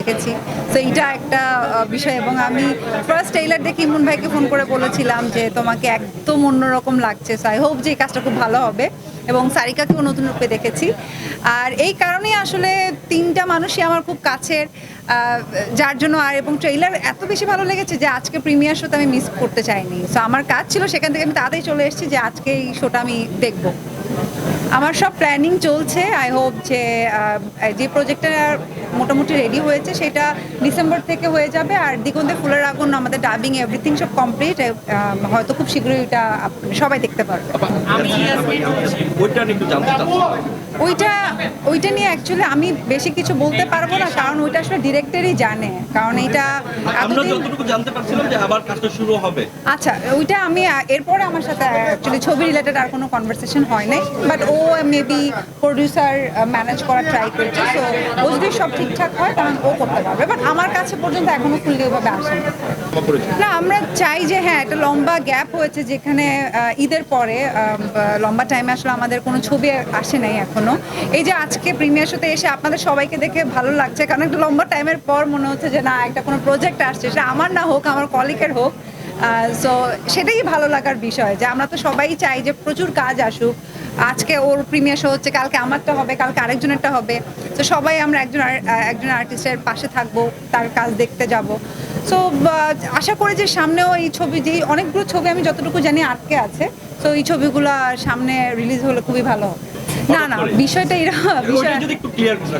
দেখেছি। তো এইটা একটা বিষয় এবং আমি ফার্স্ট টেইলার দেখে ইমন ভাইকে ফোন করে বলেছিলাম যে তোমাকে একদম অন্যরকম লাগছে। সো আই হোপ যে এই কাজটা খুব ভালো হবে এবং সারিকাকেও নতুন রূপে দেখেছি। আর এই কারণেই আসলে তিনটা মানুষই আমার খুব কাছের যার জন্য আর এবং ট্রেইলার এত বেশি ভালো লেগেছে যে আজকে প্রিমিয়ার শোতে আমি মিস করতে চাইনি। সো আমার কাজ ছিল সেখান থেকে আমি তাড়াতাড়ি চলে এসেছি যে আজকে এই শোটা আমি দেখব। আমার সব প্ল্যানিং চলছে। আই হোপ যে যে প্রজেক্টটা মোটামুটি রেডি হয়েছে সেটা ডিসেম্বর থেকে হয়ে যাবে। আর দিগন্তে ফুলের আগুন আমাদের ডাবিং এভরিথিং সব কমপ্লিট হয়তো খুব শীঘ্রই এটা সবাই দেখতে পারবে। ওইটা নিয়ে একটু জানতে চাচ্ছি। ওইটা ওইটা নিয়ে অ্যাকচুয়ালি আমি বেশি কিছু বলতে পারব না কারণ ওইটা আসলে ডিরেক্টরই জানে। কারণ এটা আমরা যতটুকু জানতে পারছিলাম যে আবার কাজটা শুরু হবে। আচ্ছা ওইটা আমি এরপরে আমার সাথে অ্যাকচুয়ালি ছবি রিলেটেড আর কোনো কনভারসেশন হয় নাই। বাট ও মেবি প্রডিউসার ম্যানেজ করার ট্রাই করছে সো ও যদি সব ঠিকঠাক হয় তাহলে ও করতে পারবে। বাট আমার কাছে পর্যন্ত এখনও ফুললি ওইভাবে আসেনি। না আমরা চাই যে হ্যাঁ একটা লম্বা গ্যাপ হয়েছে যেখানে ঈদের পরে লম্বা টাইমে আসলে আমাদের কোনো ছবি আসে নাই এখনও। এই যে আজকে প্রিমিয়ার শোতে এসে আপনাদের সবাইকে দেখে ভালো লাগছে কারণ একটা লম্বা টাইমের পর মনে হচ্ছে যে না একটা কোনো প্রজেক্ট আসছে সেটা আমার না হোক আমার কলিকের হোক। সো সেটাই ভালো লাগার বিষয় যে আমরা তো সবাই চাই যে প্রচুর কাজ আসুক। আজকে ওর প্রিমিয়ার শো হচ্ছে, কালকে আমারটা হবে, কালকে আরেকজনেরটা হবে। তো সবাই আমরা একজন একজন আর্টিস্টের পাশে থাকব, তার কাজ দেখতে যাব। সো আশা করি যে সামনেও এই ছবি, যে অনেকগুলো ছবি আমি যতটুকু জানি আটকে আছে। তো এই ছবিগুলো সামনে রিলিজ হলে খুবই ভালো হবে। না না বিষয়টা এরকম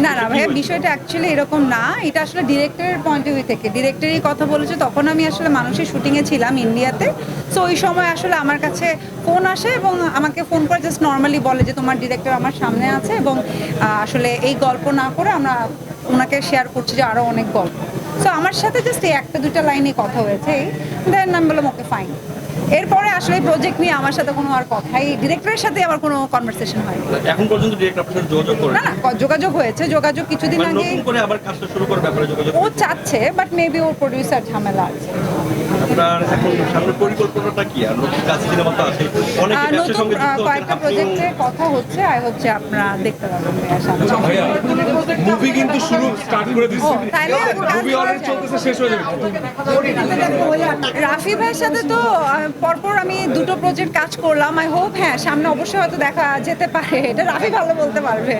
না না ভাইয়া বিষয়টা অ্যাকচুয়ালি এরকম না এটা আসলে ডিরেক্টরের পয়েন্ট অফ ভিউ থেকে। ডিরেক্টরই কথা বলেছে তখন আমি আসলে মানুষের শুটিংয়ে ছিলাম ইন্ডিয়াতে সো ওই সময় আসলে আমার কাছে ফোন আসে এবং আমাকে ফোন করে জাস্ট নর্মালি বলে যে তোমার ডিরেক্টর আমার সামনে আছে এবং আসলে এই গল্প না করে আমরা ওনাকে শেয়ার করছি যে আরও অনেক গল্প। সো আমার সাথে জাস্ট এই একটা দুটা লাইনে কথা হয়েছে। দেন আমি বললাম ওকে ফাইন এরপরে আসলে প্রজেক্ট নিয়ে আমার সাথে কোনো আর কথাই ডিরেক্টরের সাথে আমার কোনো কনভারসেশন হয়নি। এখন পর্যন্ত ডিরেক্টর আপনার যোগাযোগ করে না না যোগাযোগ হয়েছে। যোগাযোগ কিছুদিন মানে আগে নতুন করে আবার কাজটা শুরু করার ব্যাপারে যোগাযোগ ও চাচ্ছে বাট মেবি ওর প্রোডিউসার ঝামেলা আছে। আপনার এখন সামনের পরিকল্পনাটা কি? আর নতুন কাজ সিনেমা তো আছে অনেকে ব্যবসার সঙ্গে যুক্ত আছেন কয়েকটা প্রজেক্টে কথা হচ্ছে আর হচ্ছে আপনারা দেখতে পাবেন। ভাইয়া সামনে। মুভি কিন্তু শুরু স্টার্ট করে দিছি তাহলে মুভি অলরেডি চলতেছে শেষ হয়ে যাবে। রাফি ভাইয়ের সাথে তো পরপর আমি দুটো প্রজেক্ট কাজ করলাম। আই হোপ হ্যাঁ সামনে অবশ্যই হয়তো দেখা যেতে পারে। এটা রাফি ভালো বলতে পারবে।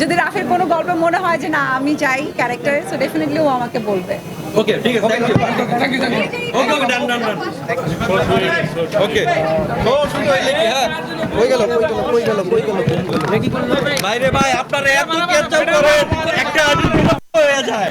যদি রাফির কোনো গল্প মনে হয় যে না আমি চাই ক্যারেক্টারে সো ডেফিনেটলি ও আমাকে বলবে। ওকে ঠিক আছে thank you thank you thank you okay okay done done done okay ও শুরু হয়ে গেছে হ্যাঁ। কই গেল কই গেল কই গেল কই গেল। বাইরে ভাই আপনারা এত ক্যাচ করেন একটা আর্টিস্ট হয়ে যায়।